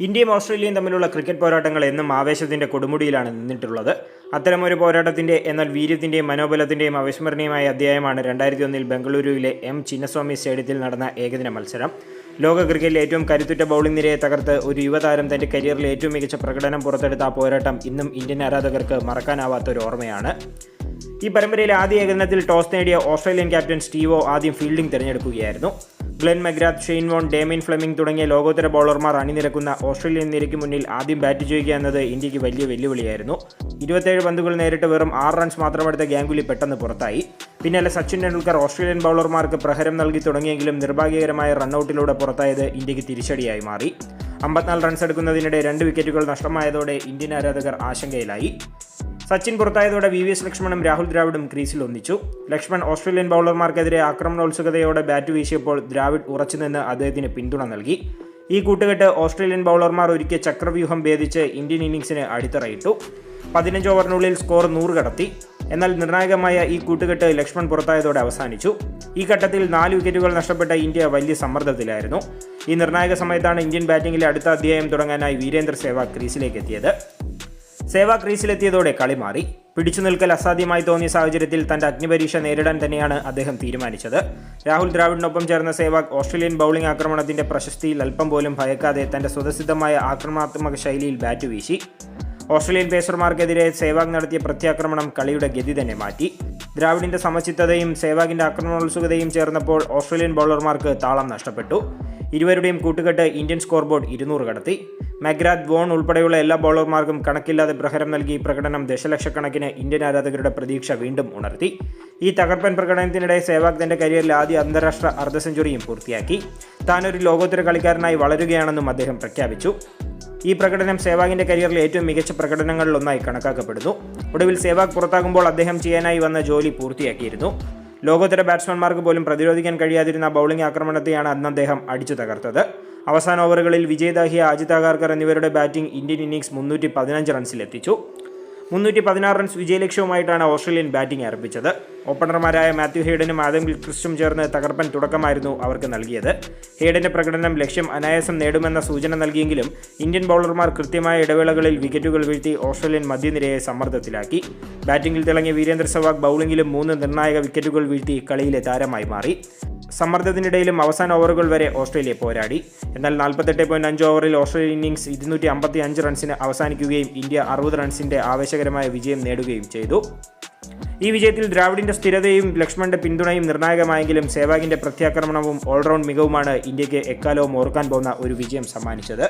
ഇന്ത്യയും ഓസ്ട്രേലിയയും തമ്മിലുള്ള ക്രിക്കറ്റ് പോരാട്ടങ്ങൾ എന്നും ആവേശത്തിന്റെ കൊടുമുടിയിലാണ് നിന്നിട്ടുള്ളത്. അത്തരമൊരു പോരാട്ടത്തിന്റെ എന്നാൽ വീര്യത്തിന്റെയും മനോബലത്തിന്റെയും അവിസ്മരണീയമായ അധ്യായമാണ് രണ്ടായിരത്തി ഒന്നിൽ ബംഗളൂരുവിലെ എം ചിന്നസ്വാമി സ്റ്റേഡിയത്തിൽ നടന്ന ഏകദിന മത്സരം. ലോക ക്രിക്കറ്റിലെ ഏറ്റവും കരുത്തുറ്റ ബൗളിംഗ് നിരയെ തകർത്ത് ഒരു യുവതാരം തന്റെ കരിയറിലെ ഏറ്റവും മികച്ച പ്രകടനം പുറത്തെടുത്ത ആ പോരാട്ടം ഇന്നും ഇന്ത്യൻ ആരാധകർക്ക് മറക്കാനാവാത്ത ഒരു ഓർമ്മയാണ്. ഈ പരമ്പരയിലെ ആദ്യ ഏകദിനത്തിൽ ടോസ് നേടിയ ഓസ്ട്രേലിയൻ ക്യാപ്റ്റൻ സ്റ്റീവോ ആദ്യം fielding തിരഞ്ഞെടുക്കുകയായിരുന്നു. Glenn McGrath Shane Warne Damien Fleming തുടങ്ങിയ ലോകോത്തര ബൗളർമാർ അണിനിരക്കുന്ന ഓസ്ട്രേലിയൻ നിരയ്ക്ക് മുന്നിൽ ആദ്യം ബാറ്റ് ചെയ്യുക എന്നത് ഇന്ത്യയ്ക്ക് വലിയ വെല്ലുവിളിയായിരുന്നു. ഇരുപത്തേഴ് പന്തുകൾ നേരിട്ട് വെറും ആറ് റൺസ് മാത്രമെടുത്ത ഗാംഗുലി പെട്ടെന്ന് പുറത്തായി. പിന്നാലെ സച്ചിൻ ടെണ്ടുൽക്കർ ഓസ്ട്രേലിയൻ ബൗളർമാർക്ക് പ്രഹരം നൽകി തുടങ്ങിയെങ്കിലും നിർഭാഗ്യകരമായ റണ്ണൌട്ടിലൂടെ പുറത്തായത് ഇന്ത്യയ്ക്ക് തിരിച്ചടിയായി മാറി. അമ്പത്തിനാല് റൺസ് എടുക്കുന്നതിനിടെ രണ്ട് വിക്കറ്റുകൾ നഷ്ടമായതോടെ ഇന്ത്യൻ ആരാധകർ ആശങ്കയിലായി. സച്ചിൻ പുറത്തായതോടെ വി വി എസ് ലക്ഷ്മണും രാഹുൽ ദ്രാവിഡും ക്രീസിൽ ഒന്നിച്ചു. ലക്ഷ്മൺ ഓസ്ട്രേലിയൻ ബൗളർമാർക്കെതിരെ ആക്രമണോത്സുകതയോടെ ബാറ്റ് വീശിയപ്പോൾ ദ്രാവിഡ് ഉറച്ചുനിന്ന് അദ്ദേഹത്തിന് പിന്തുണ നൽകി. ഈ കൂട്ടുകെട്ട് ഓസ്ട്രേലിയൻ ബൗളർമാർ ഒരുക്കിയ ചക്രവ്യൂഹം ഭേദിച്ച് ഇന്ത്യൻ ഇന്നിംഗ്സിന് അടിത്തറയിട്ടു. പതിനഞ്ച് ഓവറിനുള്ളിൽ സ്കോർ നൂറ് കടത്തി. എന്നാൽ നിർണായകമായ ഈ കൂട്ടുകെട്ട് ലക്ഷ്മൺ പുറത്തായതോടെ അവസാനിച്ചു. ഈ ഘട്ടത്തിൽ നാല് വിക്കറ്റുകൾ നഷ്ടപ്പെട്ട ഇന്ത്യ വലിയ സമ്മർദ്ദത്തിലായിരുന്നു. ഈ നിർണായക സമയത്താണ് ഇന്ത്യൻ ബാറ്റിംഗിലെ അടുത്ത അധ്യായം തുടങ്ങാനായി വീരേന്ദ്ര സേവാഗ് ക്രീസിലേക്ക് എത്തിയത് സേവ ക്രീസിലെത്തിയതോടെ കളി മാറി. പിടിച്ചു നിൽക്കൽ അസാധ്യമായി തോന്നിയ സാഹചര്യത്തിൽ തന്റെ അഗ്നിപരീക്ഷ നേരിടാൻ തന്നെയാണ് അദ്ദേഹം തീരുമാനിച്ചത്. രാഹുൽ ദ്രാവിഡിനൊപ്പം ചേർന്ന സേവാഗ് ഓസ്ട്രേലിയൻ ബൌളിംഗ് ആക്രമണത്തിന്റെ പ്രശസ്തിയിൽ അല്പം പോലും ഭയക്കാതെ തന്റെ സ്വതസിദ്ധമായ ആക്രമണാത്മക ശൈലിയിൽ ബാറ്റ് വീശി. ഓസ്ട്രേലിയൻ പേസർമാർക്കെതിരെ സേവാഗ് നടത്തിയ പ്രത്യാക്രമണം കളിയുടെ ഗതി തന്നെ മാറ്റി. ദ്രാവിഡിന്റെ സമചിത്തതയും സേവാഗിന്റെ ആക്രമണോത്സുകതയും ചേർന്നപ്പോൾ ഓസ്ട്രേലിയൻ ബൗളർമാർക്ക് താളം നഷ്ടപ്പെട്ടു. ഇരുവരുടെയും കൂട്ടുകെട്ട് ഇന്ത്യൻ സ്കോർ ബോർഡ് ഇരുന്നൂറ് കടത്തി. മഗ്രാത് വോൺ ഉൾപ്പെടെയുള്ള എല്ലാ ബൗളർമാർക്കും കണക്കില്ലാതെ പ്രഹരം നൽകി പ്രകടനം ദശലക്ഷക്കണക്കിന് ഇന്ത്യൻ ആരാധകരുടെ പ്രതീക്ഷ വീണ്ടും ഉണർത്തി. ഈ തകർപ്പൻ പ്രകടനത്തിനിടെ സേവാഗ് തന്റെ കരിയറിലെ ആദ്യ അന്താരാഷ്ട്ര അർദ്ധ സെഞ്ചുറിയും പൂർത്തിയാക്കി. താനൊരു ലോകോത്തര കളിക്കാരനായി വളരുകയാണെന്നും അദ്ദേഹം പ്രഖ്യാപിച്ചു. ഈ പ്രകടനം സേവാഗിന്റെ കരിയറിലെ ഏറ്റവും മികച്ച പ്രകടനങ്ങളിലൊന്നായി കണക്കാക്കപ്പെടുന്നു. ഒടുവിൽ സേവാഗ് പുറത്താകുമ്പോൾ അദ്ദേഹം ചെയ്യാനായി വന്ന ജോലി പൂർത്തിയാക്കിയിരുന്നു. ലോകോത്തര ബാറ്റ്സ്മാൻമാർക്ക് പോലും പ്രതിരോധിക്കാൻ കഴിയാതിരുന്ന ബൗളിംഗ് ആക്രമണത്തെയാണ് അന്ന് അദ്ദേഹം അടിച്ചു തകർത്തത്. അവസാന ഓവറുകളിൽ വിജയ് ദാഹിയ അജിത് അഗാർക്കർ എന്നിവരുടെ ബാറ്റിംഗ് ഇന്ത്യൻ ഇന്നിംഗ്സ് മുന്നൂറ്റി പതിനഞ്ച് റൺസിലെത്തിച്ചു. മുന്നൂറ്റി പതിനാറ് റൺസ് വിജയലക്ഷ്യവുമായിട്ടാണ് ഓസ്ട്രേലിയൻ ബാറ്റിംഗ് ആരംഭിച്ചത്. ഓപ്പണർമാരായ മാത്യു ഹെയ്ഡനും ആദം ക്രിസ്റ്റും ചേർന്ന് തകർപ്പൻ തുടക്കമായിരുന്നു അവർക്ക് നൽകിയത്. ഹെയ്ഡന്റെ പ്രകടനം ലക്ഷ്യം അനായാസം നേടുമെന്ന സൂചന നൽകിയെങ്കിലും ഇന്ത്യൻ ബൗളർമാർ കൃത്യമായ ഇടവേളകളിൽ വിക്കറ്റുകൾ വീഴ്ത്തി ഓസ്ട്രേലിയൻ മധ്യനിരയെ സമ്മർദ്ദത്തിലാക്കി. ബാറ്റിംഗിൽ തിളങ്ങിയ വീരേന്ദ്ര സെവാഗ് ബൗളിംഗിലും മൂന്ന് നിർണായക വിക്കറ്റുകൾ വീഴ്ത്തി കളിയിലെ താരമായി മാറി. സമ്മർദ്ദത്തിനിടയിലും അവസാന ഓവറുകൾ വരെ ഓസ്ട്രേലിയ പോരാടി. എന്നാൽ നാൽപ്പത്തെട്ട് പോയിന്റ് അഞ്ച് ഓവറിൽ ഓസ്ട്രേലിയ ഇന്നിംഗ്സ് ഇരുന്നൂറ്റി അമ്പത്തി അഞ്ച് റൺസിന് അവസാനിക്കുകയും ഇന്ത്യ അറുപത് റൺസിന്റെ ആവേശകരമായ വിജയം നേടുകയും ചെയ്തു. ഈ വിജയത്തിൽ ദ്രാവിഡിന്റെ സ്ഥിരതയും ലക്ഷ്മണന്റെ പിന്തുണയും നിർണായകമായെങ്കിലും സേവാഗിന്റെ പ്രത്യാക്രമണവും ഓൾറൗണ്ട് മികവുമാണ് ഇന്ത്യയ്ക്ക് എക്കാലവും ഓർക്കാൻ പോകുന്ന ഒരു വിജയം സമ്മാനിച്ചത്.